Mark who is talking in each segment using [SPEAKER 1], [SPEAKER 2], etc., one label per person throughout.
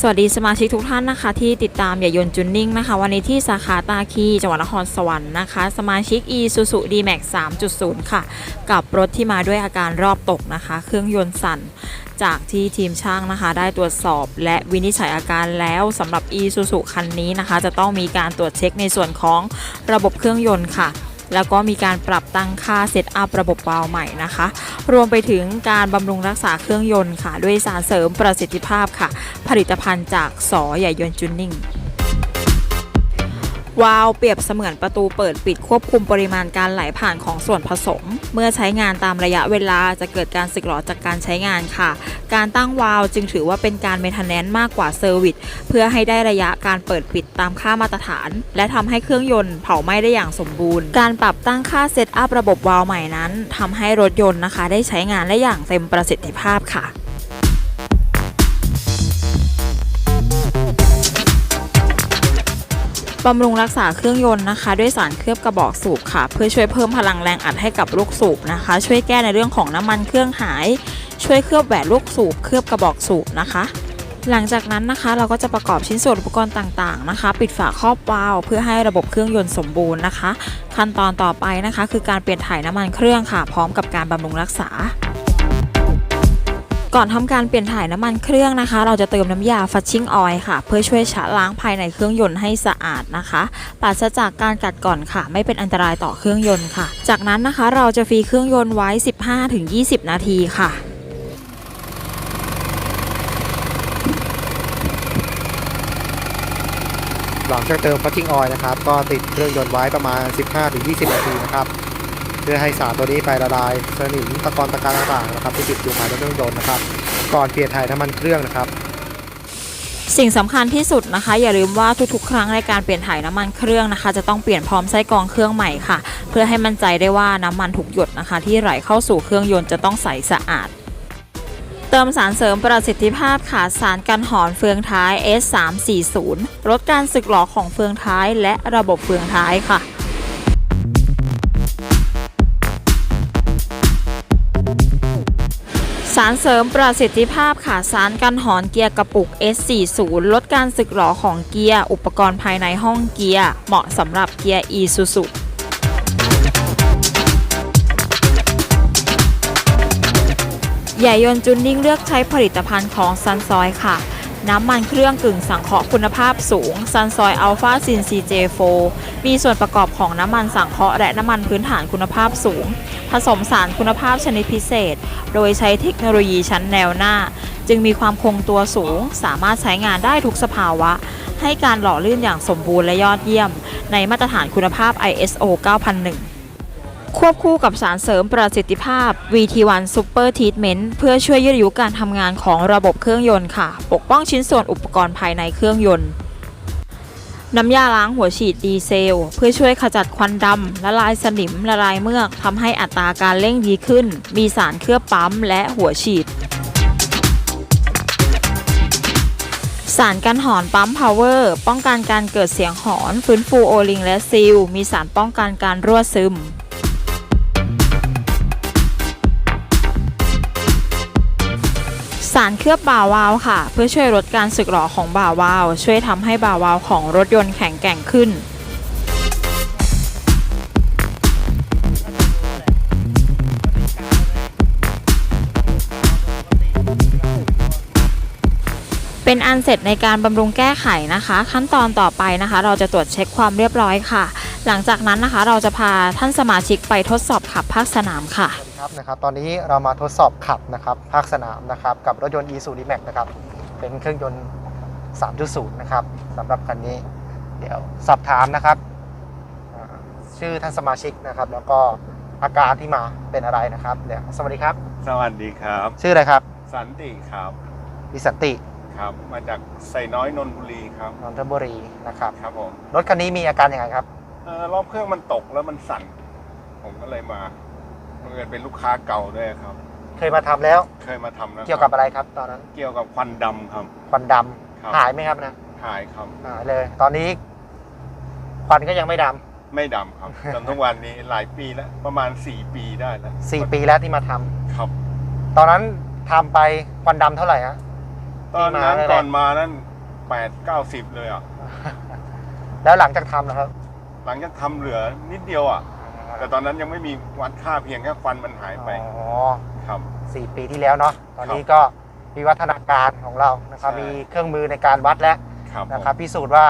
[SPEAKER 1] สวัสดีสมาชิกทุกท่านนะคะ ที่ติดตามอย่ายนต์จุนนิ่งนะคะ วันนี้ที่สาขาตาคีจังหวัดนครสวรรค์นะคะ สมาชิก e s u s u d m a x 3.0 ค่ะ กับรถที่มาด้วยอาการรอบตกนะคะ เครื่องยนต์สั่นจากที่ทีมช่างนะคะ ได้ตรวจสอบและวินิจฉัยอาการแล้วสำหรับ e s u s u คันนี้นะคะ จะต้องมีการตรวจเช็คในส่วนของระบบเครื่องยนต์ค่ะ แล้วก็มีการปรับตั้งค่าเซตอัพระบบวาล์วใหม่นะคะ รวมไปถึงการบำรุงรักษาเครื่องยนต์ค่ะ ด้วยสารเสริมประสิทธิภาพค่ะ ผลิตภัณฑ์จากสอใหญ่ยนต์จุนนิ่ง วาล์วเปรียบเสมือนประตูเปิดปิดควบคุมปริมาณการไหลผ่านของส่วนผสม เมื่อใช้งานตามระยะเวลาจะเกิดการสึกหรอจากการใช้งานค่ะ การตั้งวาล์วจึงถือว่าเป็นการเมนเทนแนนซ์มากกว่าเซอร์วิสเพื่อให้ได้ระยะการเปิดปิดตามค่ามาตรฐาน และทำให้เครื่องยนต์เผาไหม้ได้อย่างสมบูรณ์ การปรับตั้งค่าเซตอัพระบบวาล์วใหม่นั้นทำให้รถยนต์นะคะ ได้ใช้งานได้อย่างเต็มประสิทธิภาพค่ะ บำรุงรักษาเครื่องยนต์นะคะ ด้วยสารเคลือบกระบอกสูบค่ะ เพื่อช่วยเพิ่มพลังแรงอัดให้กับลูกสูบนะคะ ช่วยแก้ในเรื่องของน้ำมันเครื่องหาย ช่วยเคลือบแหวนลูกสูบเคลือบกระบอกสูบนะคะหลังจากนั้นนะคะเราก็จะประกอบชิ้นส่วนอุปกรณ์ต่างๆนะคะ ปิดฝาครอบวาล์วเพื่อให้ระบบเครื่องยนต์สมบูรณ์นะคะ ขั้นตอนต่อไปนะคะ คือการเปลี่ยนถ่ายน้ำมันเครื่องค่ะ พร้อมกับการบำรุงรักษา ก่อนทำการเปลี่ยนถ่ายน้ำมันเครื่องนะคะ เราจะเติมน้ำยาฟัชชิ่งออยล์ค่ะ เพื่อช่วยชะล้างภายในเครื่องยนต์ให้สะอาดนะคะปราศจากการกัดก่อนค่ะ ไม่เป็นอันตรายต่อเครื่องยนต์ค่ะ จากนั้นนะคะเราจะฟรีเครื่องยนต์ไว้ 15-20 นาทีค่ะ
[SPEAKER 2] หลังจากเติมฟัชชิ่งออยล์นะครับก็ติดเครื่องยนต์ไว้ประมาณ 15-20 นาทีนะครับ พื่อให้สารตัวนี้ไปละลายสนิมตะกอนตะการต่างๆนะครับที่ติดอยู่ภายในเครื่องยนต์นะครับ ก่อนเปลี่ยนถ่ายน้ำมันเครื่องนะครับ
[SPEAKER 1] สิ่งสำคัญที่สุดนะคะ อย่าลืมว่าทุกๆ ครั้งในการเปลี่ยนถ่ายน้ำมันเครื่องนะคะ จะต้องเปลี่ยนพร้อมไส้กรองเครื่องใหม่ค่ะ เพื่อให้มั่นใจได้ว่าน้ำมันทุกหยดนะคะ ที่ไหลเข้าสู่เครื่องยนต์จะต้องใสสะอาด เติมสารเสริมประสิทธิภาพค่ะสารกันหอนเฟืองท้าย S340 ลดการสึกหรอของเฟืองท้ายและระบบเฟืองท้ายค่ะ สารเสริมประสิทธิภาพค่ะสารกันหอนเกียร์กระปุก S40 ลดการสึกหรอของเกียร์ อุปกรณ์ภายในห้องเกียร์ เหมาะสำหรับเกียร์ Isuzu ใหญ่ยนจุนนิ่งเลือกใช้ผลิตภัณฑ์ของซันซอยค่ะ น้ำมันเครื่องกึ่งสังเคราะห์คุณภาพสูงซันซอยอัลฟาซิน CJ4 มีส่วนประกอบของน้ำมันสังเคราะห์และน้ำมันพื้นฐานคุณภาพสูง ผสมสารคุณภาพชนิดพิเศษ โดยใช้เทคโนโลยีชั้นแนวหน้า จึงมีความคงตัวสูง สามารถใช้งานได้ทุกสภาวะ ให้การหล่อลื่นอย่างสมบูรณ์และยอดเยี่ยม ในมาตรฐานคุณภาพ ISO 9001 ควบคู่กับสารเสริมประสิทธิภาพ VT1 Super Treatment เพื่อช่วยยืดอายุการทำงานของระบบเครื่องยนต์ค่ะ ปกป้องชิ้นส่วนอุปกรณ์ภายในเครื่องยนต์ น้ำยาล้างหัวฉีดดีเซล เพื่อช่วยขจัดควันดำละลายสนิมละลายเมือกทำให้อัตราการเร่งดีขึ้น มีสารเคลือบปั๊มและหัวฉีดสารกันหอนปั๊มพาวเวอร์ ป้องกันการเกิดเสียงหอน ฟื้นฟูโอลิงและซีลมีสารป้องกันการรั่วซึม สารเคลือบบ่าวาล์วค่ะ เพื่อช่วยลดการสึกหรอของบ่าวาล์วช่วยทำให้บ่าวาล์วของรถยนต์แข็งแกร่งขึ้นเป็นอันเสร็จในการบำรุงแก้ไขนะคะ ขั้นตอนต่อไปนะคะ เราจะตรวจเช็คความเรียบร้อยค่ะ หลังจากนั้นนะคะเราจะพาท่านสมาชิกไปทดสอบขับภาคสนามค่ะ
[SPEAKER 2] ครับนะครับตอนนี้เรามาทดสอบขับนะครับภาคสนามนะครับกับรถยนต์ e s u d m a x นะครับเป็นเครื่องยนต์ 3.0 นะครับสำหรับคันนี้ เดี๋ยวสอบถามนะครับอ่าชื่อท่านสมาชิกนะครับ แล้วก็อาการที่มาเป็นอะไรนะครับเดี๋ยวสวัสดีครับ
[SPEAKER 3] สวัสดีครับ
[SPEAKER 2] ชื่ออะไรครับ
[SPEAKER 3] สันติครับ
[SPEAKER 2] พิสันติ
[SPEAKER 3] ครับ มาจากไซน้อยนนทบุรีครับ
[SPEAKER 2] นนทบุรีนะครับ
[SPEAKER 3] ครับผม
[SPEAKER 2] รถคันนี้มีอาการยังไงครับ
[SPEAKER 3] เอ่อรอบเครื่องมันตกแล้วมันสั่น ผมก็เลยมา บังเอิญเป็นลูกค้าเก่าด้วยครับ
[SPEAKER 2] เคยมาทำแล้ว
[SPEAKER 3] เคยมาทำนะ
[SPEAKER 2] เกี่ยวกับอะไรครับ ตอนนั้น
[SPEAKER 3] เกี่ยวกับควันดำครับ
[SPEAKER 2] ควันด
[SPEAKER 3] ครับำ
[SPEAKER 2] หายไหมครับนะ
[SPEAKER 3] หายครับ
[SPEAKER 2] หายเลย ตอนนี้ควันก็ยังไม่ด
[SPEAKER 3] ไม่ดำครับ จนทุกวันนี้หลายปีแล้ว ประมาณ 4 ปีได้แล้วำ
[SPEAKER 2] สี่ปีแล้วที่มาทำ
[SPEAKER 3] ครับ
[SPEAKER 2] ตอนนั้นทำไปควันดำเท่าไหร่ฮะ
[SPEAKER 3] ตอนนั้น
[SPEAKER 2] ที่มา
[SPEAKER 3] ก่อนมานั้นแปดเก้าสิบเลยอะ
[SPEAKER 2] แล้วหลังจากทำนะครับ
[SPEAKER 3] หลังจากทำเหลือนิดเดียวอะ แต่ตอนนั้นยังไม่มีวัดค่าเพียงแค่ควันมันหายไป
[SPEAKER 2] อ๋อ
[SPEAKER 3] ครับ
[SPEAKER 2] สี่ปีที่แล้วเนาะตอนนี้ก็วิวัฒนาการของเรานะครับ
[SPEAKER 3] ใช่
[SPEAKER 2] มีเครื่องมือในการวัดแล้ว
[SPEAKER 3] ครับผม
[SPEAKER 2] นะครับพิสูจน์ว่า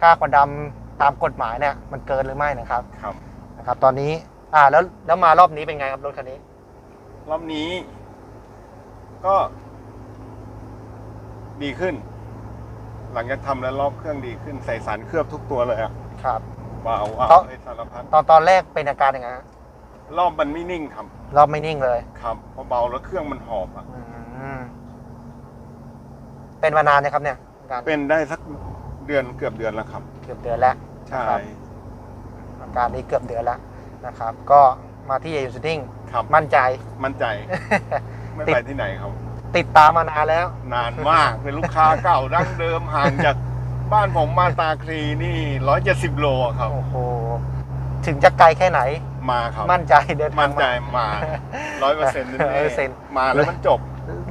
[SPEAKER 2] ค่าควันดำตามกฎหมายเนี่ยมันเกินหรือไม่นะครับ
[SPEAKER 3] ครับ
[SPEAKER 2] นะครับ ตอนนี้อ่าแล้วแล้วมารอบนี้เป็นไงครับรถคันนี้
[SPEAKER 3] รอบนี้ ก็ ดีขึ้น หลังจากทำแล้วรอบเครื่องดีขึ้นใส่สารเคลือบทุกตัวเลยอะ
[SPEAKER 2] ครับ
[SPEAKER 3] วาว
[SPEAKER 2] เพราะ
[SPEAKER 3] เอาไอ้สารพัด
[SPEAKER 2] ตอนตอนแรกเป็นอาการยังไงฮะ
[SPEAKER 3] รอบมันไม่นิ่งครับ
[SPEAKER 2] รอบไม่นิ่งเลย
[SPEAKER 3] ครับพอเบาแล้วเครื่องมันหอบอะ
[SPEAKER 2] อืมเป็นมานานนะครับเนี่ยอาการ
[SPEAKER 3] เป็นได้สักเดือนเกือบเดือนแล้วครับ
[SPEAKER 2] เกือบเดือนแล้ว
[SPEAKER 3] ใช่
[SPEAKER 2] ครับอาการนี้เกือบเดือนแล้วนะครับ ก็มาที่เอยูซิ่ง
[SPEAKER 3] ครับ
[SPEAKER 2] มั่นใจ
[SPEAKER 3] มั่นใจ ไม่
[SPEAKER 2] ติด
[SPEAKER 3] ไปที่ไหนครับ
[SPEAKER 2] ติดตามมานานแล้ว
[SPEAKER 3] นานมากเป็นลูกค้าเก่าดั้งเดิมห่างจาก บ้านผมมาตาคลีนี่ร้อยเจ็ดสิบโลอะครับ
[SPEAKER 2] โอ้โห ถึงจะไกลแค่ไหน
[SPEAKER 3] มาครับ
[SPEAKER 2] มั่นใจเดินทาง
[SPEAKER 3] มั่นใจ
[SPEAKER 2] มา
[SPEAKER 3] มาร้อยเปอร์เซ็นต์นี่
[SPEAKER 2] 100%
[SPEAKER 3] มาแล้วมันจบ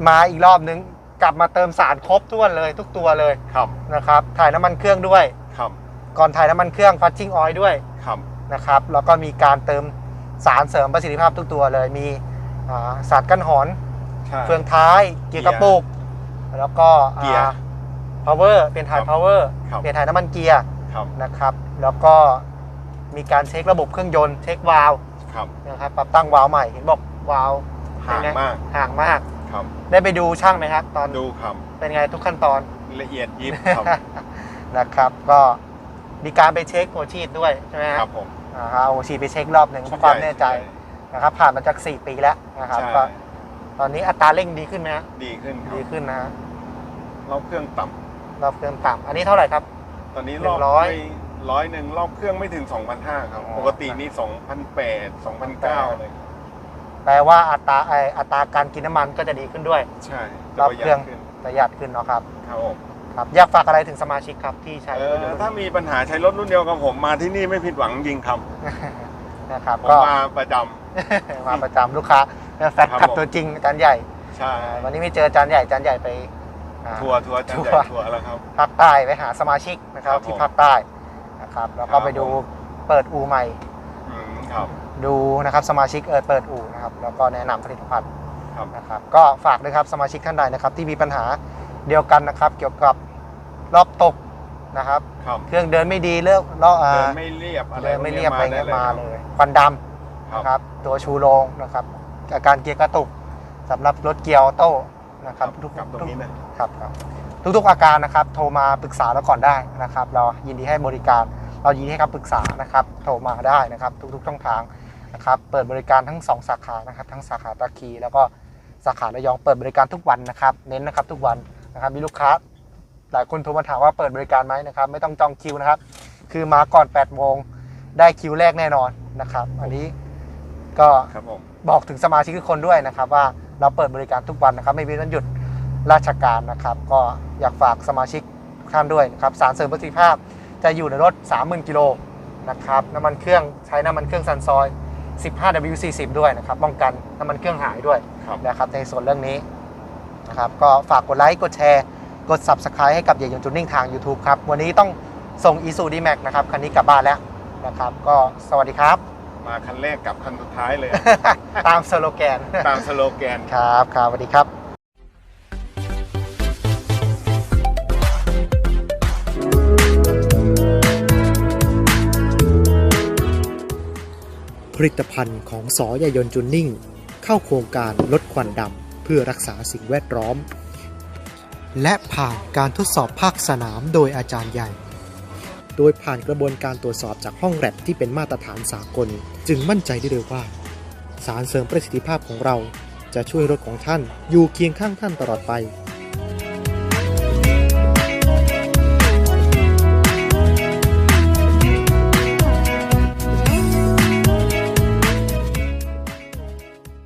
[SPEAKER 2] มาอีกรอบนึง กลับมาเติมสารครบถ้วนเลยทุกตัวเลย
[SPEAKER 3] ครับนะครับ
[SPEAKER 2] ถ่ายน้ำมันเครื่องด้วย
[SPEAKER 3] ครับ
[SPEAKER 2] ก่อนถ่ายน้ำมันเครื่องฟัชชิ่งออยล์ด้วย
[SPEAKER 3] ครับ
[SPEAKER 2] นะครับ แล้วก็มีการเติมสารเสริมประสิทธิภาพทุกตัวเลย มีอ่าสารกันหอน
[SPEAKER 3] ใช่
[SPEAKER 2] เฟืองท้าย เกียร์กระปุก แล้วก็
[SPEAKER 3] เกียร์
[SPEAKER 2] พาวเวอร์เปลี่ยนถ่าย
[SPEAKER 3] ครับ
[SPEAKER 2] พาวเวอร์
[SPEAKER 3] ครับ
[SPEAKER 2] เปลี่ยนถ่ายน้ำมันเกียร์
[SPEAKER 3] ครับ
[SPEAKER 2] นะครับ แล้วก็มีการเช็คระบบเครื่องยนต์เช็ควาล์ว
[SPEAKER 3] ครับ
[SPEAKER 2] นะครับปรับตั้งวาล์วใหม่เห็นบอกวาล์ว
[SPEAKER 3] ห่าง
[SPEAKER 2] เป็นไมา
[SPEAKER 3] ก
[SPEAKER 2] ห่างมาก
[SPEAKER 3] ครับ
[SPEAKER 2] ได้ไปดูช่างไหมครับ ตอน
[SPEAKER 3] ดูครับ
[SPEAKER 2] เป็นไงทุกขั้นตอน
[SPEAKER 3] ละเอียดยิบครับ
[SPEAKER 2] นะครับ ก็มีการไปเช็คหัวฉีดด้วยใช่ไหม
[SPEAKER 3] ครับผม
[SPEAKER 2] อ่าฮะเอาหัวฉีดไปเช็ครอบหนึ่งเพื่อความแน่ใจนะครับผ่านมาจาก 4 ปีแล้วนะครับ
[SPEAKER 3] ใช่
[SPEAKER 2] ก็ตอนนี้อัตราเร่งดีขึ้นไหมฮะ
[SPEAKER 3] ดีขึ้นครั
[SPEAKER 2] ดี
[SPEAKER 3] บ
[SPEAKER 2] ขึ้นนะฮะ
[SPEAKER 3] รอบเครื่องต่ำ
[SPEAKER 2] รอบเครื่องต่ำอันนี้เท่าไหร่ครับ
[SPEAKER 3] ตอนนี้
[SPEAKER 2] หนึ่
[SPEAKER 3] รอบ
[SPEAKER 2] งร้อย
[SPEAKER 3] ไม่ร้อยหนึ่งรอบเครื่องไม่ถึง 2,500 ครับ
[SPEAKER 2] อ๋อ
[SPEAKER 3] ปกตินี่ 2,800 2,900เลย
[SPEAKER 2] แปลว่าอัตราไออัตราการกินน้ำมันก็จะดีขึ้นด้วย
[SPEAKER 3] ใช่
[SPEAKER 2] รอบเครื่อง
[SPEAKER 3] จะ
[SPEAKER 2] ประหยัดขึ้นเนาะครับ
[SPEAKER 3] ครับผม
[SPEAKER 2] ครับ อยากฝากอะไรถึงสมาชิกครับที่ใช้
[SPEAKER 3] เอ
[SPEAKER 2] รถ
[SPEAKER 3] อย
[SPEAKER 2] นต์
[SPEAKER 3] ถ้ามีปัญหาใช้รถรุ่นเดียวกับผมมาที่นี่ไม่ผิดหวังจริงครับ
[SPEAKER 2] นะครับ
[SPEAKER 3] ผม
[SPEAKER 2] ก็
[SPEAKER 3] มาประจ
[SPEAKER 2] มาประจำลูกค้าแฟนค
[SPEAKER 3] ครั
[SPEAKER 2] ลับบ
[SPEAKER 3] ผม
[SPEAKER 2] ตัวจริงอาจารย์ใหญ่ำ
[SPEAKER 3] ใช่
[SPEAKER 2] อ่าวันนี้ไม่เจออาจารย์ใหญ่อาจารย์ใหญ่ไป อ่า
[SPEAKER 3] ทัวร์ทัวร์จันใหญ่
[SPEAKER 2] ทัวร์
[SPEAKER 3] ทัวร์แล้วครับ
[SPEAKER 2] ภาคใต้ไปหาสมาชิกนะครับ
[SPEAKER 3] ครับ
[SPEAKER 2] ที่
[SPEAKER 3] ผม
[SPEAKER 2] ภาคใต้นะครับแล้ว
[SPEAKER 3] ค
[SPEAKER 2] ก็
[SPEAKER 3] รับ
[SPEAKER 2] ไปดู
[SPEAKER 3] ผม
[SPEAKER 2] เปิดอูใหม่
[SPEAKER 3] อืมครับ
[SPEAKER 2] ดูนะครับสมาชิกเออเปิดอูนะครับแล้วก็แนะนำผลิตภัณฑ์
[SPEAKER 3] ครับ
[SPEAKER 2] นะครับก็ฝากด้วยครับสมาชิกท่านใดนะครับที่มีปัญหาเดียวกันนะครับ เกี่ยวกับรอบตกนะครับ
[SPEAKER 3] ครับ
[SPEAKER 2] เครื่องเดินไม่ดีเลิกล้ออ่า
[SPEAKER 3] เดินไม่เรียบอะไร
[SPEAKER 2] เดินไม่เรียบอะไร
[SPEAKER 3] พวก
[SPEAKER 2] เงี้ย
[SPEAKER 3] นี้
[SPEAKER 2] มา
[SPEAKER 3] ได้
[SPEAKER 2] เล
[SPEAKER 3] เลย
[SPEAKER 2] ยควันดำ
[SPEAKER 3] ครับ
[SPEAKER 2] นะครับตัวชูโรงนะครับอาการเกียร์กระตุกสำหรับรถเกียร์ออโต้ นะครับทุก
[SPEAKER 3] กับตรงนี้นะ
[SPEAKER 2] ครับครับทุกๆอาการนะครับ โทรมาปรึกษาเราก่อนได้นะครับ เรายินดีให้บริการ เรายินดีให้คำปรึกษานะครับ โทรมาได้นะครับ ทุกๆช่องทางนะครับ เปิดบริการทั้ง 2 สาขานะครับ ทั้งสาขาตะคีแล้วก็สาขาระยองเปิดบริการทุกวันนะครับ เน้นนะครับทุกวันนะครับมีลูกค้าหลายคนโทรมาถามว่าเปิดบริการไหมนะครับ ไม่ต้องจองคิวนะครับ คือมาก่อน8โมงได้คิวแรกแน่นอนนะครับ อันนี้ก็
[SPEAKER 3] ครับผม
[SPEAKER 2] บอกถึงสมาชิกทุกคนด้วยนะครับว่า เราเปิดบริการทุกวันนะครับ ไม่มีวันหยุดราชการนะครับ ก็อยากฝากสมาชิกทุกท่านด้วยนะครับสารเสริมประสิทธิภาพจะอยู่ในรถ 30,000กิโลนะครับน้ำมันเครื่องใช้น้ำมันเครื่องซันซอย 15W40 ด้วยนะครับป้องกันน้ำมันเครื่องหายด้วย
[SPEAKER 3] ครับ
[SPEAKER 2] นะครับในส่วนเรื่องนี้นะครับก็ฝากกดไลค์กดแชร์กด Subscribe ให้กับเหยียยนจุนนิ่งทาง YouTube ครับ วันนี้ต้องส่ง i s u d m a x นะครับ คันนี้กลับบ้านแล้วนะครับ ก็สวัสดีครับ
[SPEAKER 3] มาคันแรกกับคันสุดท้ายเลย
[SPEAKER 2] ตามสโลแกน
[SPEAKER 3] ตามสโลแกน
[SPEAKER 2] ครับครับสวัสดีครับ
[SPEAKER 4] ผลิตภัณฑ์ของสอยายนต์จุนนิ่ง เข้าโครงการลดควันดำเพื่อรักษาสิ่งแวดล้อม และผ่านการทดสอบภาคสนามโดยอาจารย์ใหญ่โดยผ่านกระบวนการตรวจสอบจากห้องแลบที่เป็นมาตรฐานสากล จึงมั่นใจได้เลยว่า สารเสริมประสิทธิภาพของเราจะช่วยรถของท่านอยู่เคียงข้างท่านตลอดไป